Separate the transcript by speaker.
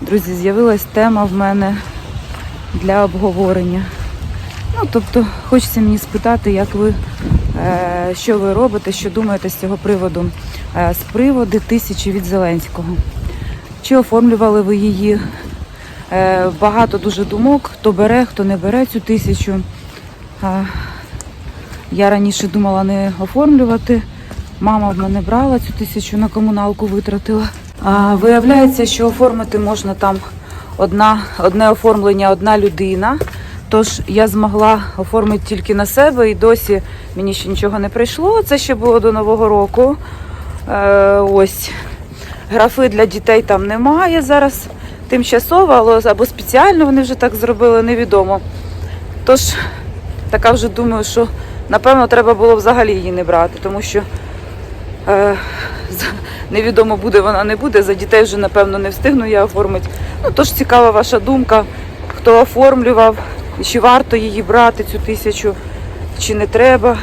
Speaker 1: Друзі, з'явилась тема в мене для обговорення. Ну, тобто, хочеться мені спитати, як ви, е, що ви робите, що думаєте з цього приводу. Е, з приводу тисячі від Зеленського. Чи оформлювали ви її? Е, багато дуже думок, хто бере, хто не бере цю тисячу. Я раніше думала не оформлювати. Мама в мене брала цю тисячу на комуналку витратила. Виявляється, що оформити можна там одна, одне оформлення, одна людина. Тож я змогла оформити тільки на себе і досі мені ще нічого не прийшло. Це ще було до Нового року. Е, ось графи для дітей там немає зараз. Тимчасово, але або спеціально вони вже так зробили, невідомо. Тож така вже думаю, що напевно треба було взагалі її не брати, тому що невідомо буде вона не буде. За дітей вже напевно не встигну я оформити. Ну тож цікава ваша думка, хто оформлював, чи варто її брати цю тисячу, чи не треба.